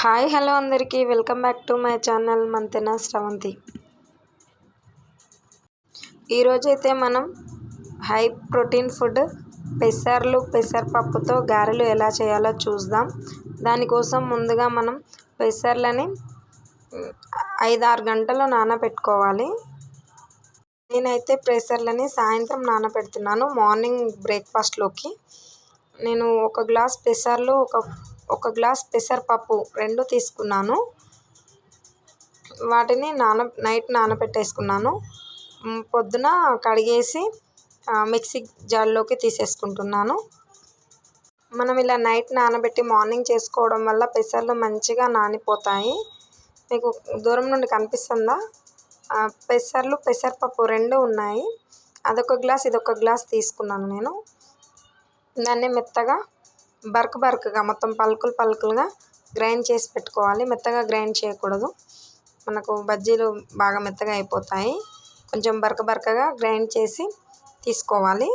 Hi hello అందరికీ. Welcome back to my channel Mantena Sravanthi ఈరోజైతే మనం హై ప్రోటీన్ ఫుడ్ పెసర్లు పెసరపప్పుతో గారెలు ఎలా చేయాలో చూద్దాం. దానికోసం ముందుగా మనం పెసర్లని ఐదు ఆరు గంటలు నానబెట్టుకోవాలి. నేనైతే పెసర్లని సాయంత్రం నానబెడుతున్నాను మార్నింగ్ బ్రేక్ఫాస్ట్లోకి. నేను ఒక గ్లాస్ పెసర్లు ఒక ఒక గ్లాస్ పెసరపప్పు రెండు తీసుకున్నాను. వాటిని నాన నైట్ నానబెట్టేసుకున్నాను. పొద్దున కడిగేసి మిక్సీ జార్లోకి తీసేసుకుంటున్నాను. మనం ఇలా నైట్ నానబెట్టి మార్నింగ్ చేసుకోవడం వల్ల పెసర్లు మంచిగా నానిపోతాయి. మీకు దూరం నుండి కనిపిస్తుందా? పెసర్లు పెసరపప్పు రెండు ఉన్నాయి. అదొక గ్లాస్ ఇదొక గ్లాస్ తీసుకున్నాను నేను. దాన్ని మెత్తగా బరక బరకగా మొత్తం పలుకులు పలుకులుగా గ్రైండ్ చేసి పెట్టుకోవాలి. మెత్తగా గ్రైండ్ చేయకూడదు. మనకు బజ్జీలు బాగా మెత్తగా అయిపోతాయి. కొంచెం బరక బరకగా గ్రైండ్ చేసి తీసుకోవాలి.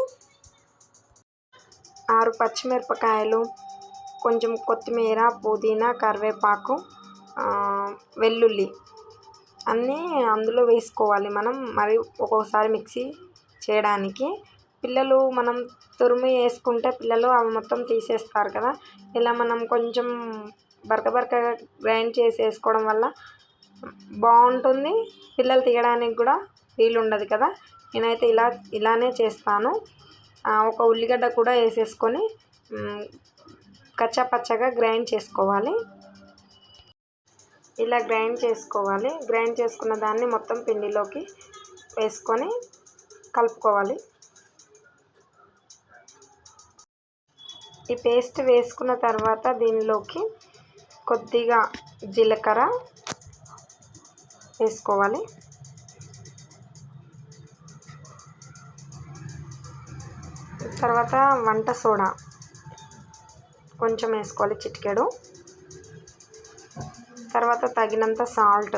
ఆరు పచ్చిమిరపకాయలు కొంచెం కొత్తిమీర పుదీనా కరివేపాకు వెల్లుల్లి అన్నీ అందులో వేసుకోవాలి మనం. మరి ఒక్కొక్కసారి మిక్సీ చేయడానికి పిల్లలు మనం తురిమి వేసుకుంటే పిల్లలు అవి మొత్తం తీసేస్తారు కదా. ఇలా మనం కొంచెం బరక బరకగా గ్రైండ్ చేసి వేసుకోవడం వల్ల బాగుంటుంది. పిల్లలు తీయడానికి కూడా వీలు ఉండదు కదా. నేనైతే ఇలా ఇలానే చేస్తాను. ఒక ఉల్లిగడ్డ కూడా వేసేసుకొని కచ్చా పచ్చగా గ్రైండ్ చేసుకోవాలి. ఇలా గ్రైండ్ చేసుకోవాలి. గ్రైండ్ చేసుకున్న దాన్ని మొత్తం పిండిలోకి వేసుకొని కలుపుకోవాలి. ఈ పేస్ట్ వేసుకున్న తర్వాత దీనిలోకి కొద్దిగా జీలకర్ర వేసుకోవాలి. తర్వాత వంట సోడా కొంచెం వేసుకోవాలి చిటికెడు. తర్వాత తగినంత సాల్ట్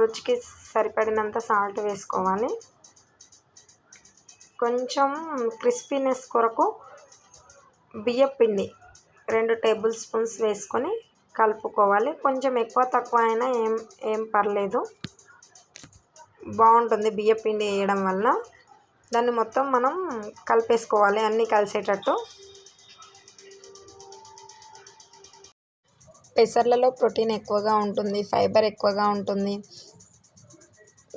రుచికి సరిపడినంత సాల్ట్ వేసుకోవాలి. కొంచెం క్రిస్పీనెస్ కొరకు బియ్యపిండి రెండు టేబుల్ స్పూన్స్ వేసుకొని కలుపుకోవాలి. కొంచెం ఎక్కువ తక్కువ అయినా ఏం ఏం పర్లేదు. బాగుంటుంది బియ్యపిండి వేయడం వల్ల. దాన్ని మొత్తం మనం కలిపేసుకోవాలి అన్నీ కలిసేటట్టు. పెసర్లలో ప్రోటీన్ ఎక్కువగా ఉంటుంది ఫైబర్ ఎక్కువగా ఉంటుంది.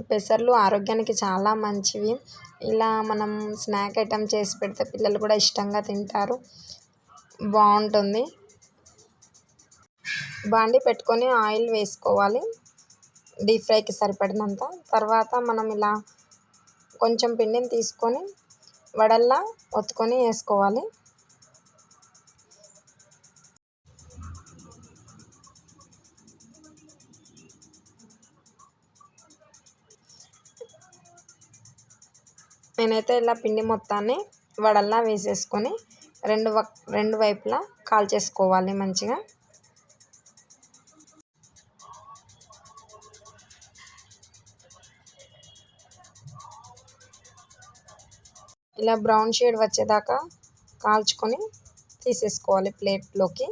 పెసర్లు ఆరోగ్యానికి చాలా మంచివి. ఇలా మనం స్నాక్ ఐటమ్ చేసి పెడితే పిల్లలు కూడా ఇష్టంగా తింటారు. బాగుంటుంది. బాండి పెట్టుకొని ఆయిల్ వేసుకోవాలి. డీప్ ఫ్రైకి సరిపడినంత. తర్వాత మనం ఇలా కొంచెం పిండిని తీసుకొని వడల్లా ఒత్తుకొని వేసుకోవాలి. నేనైతే ఇలా పిండి మొత్తాన్ని వడల్లా వేసేసుకొని రెండు రెండు వైపులా కాల్చేసుకోవాలి మంచిగా. ఇలా బ్రౌన్ షేడ్ వచ్చేదాకా కాల్చుకొని తీసేసుకోవాలి ప్లేట్లోకి.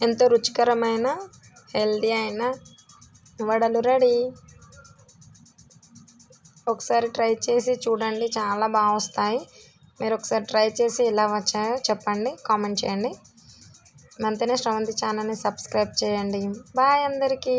ఎంతో రుచికరమైన హెల్దీ అయిన వడలు రెడీ. ఒకసారి ట్రై చేసి చూడండి. చాలా బాగా వస్తాయి మీరు ఒకసారి ట్రై చేసి ఎలా వచ్చాయో చెప్పండి. కామెంట్ చేయండి. అంతేనే శ్రవంతి ఛానల్ని సబ్స్క్రైబ్ చేయండి. బాయ్ అందరికీ.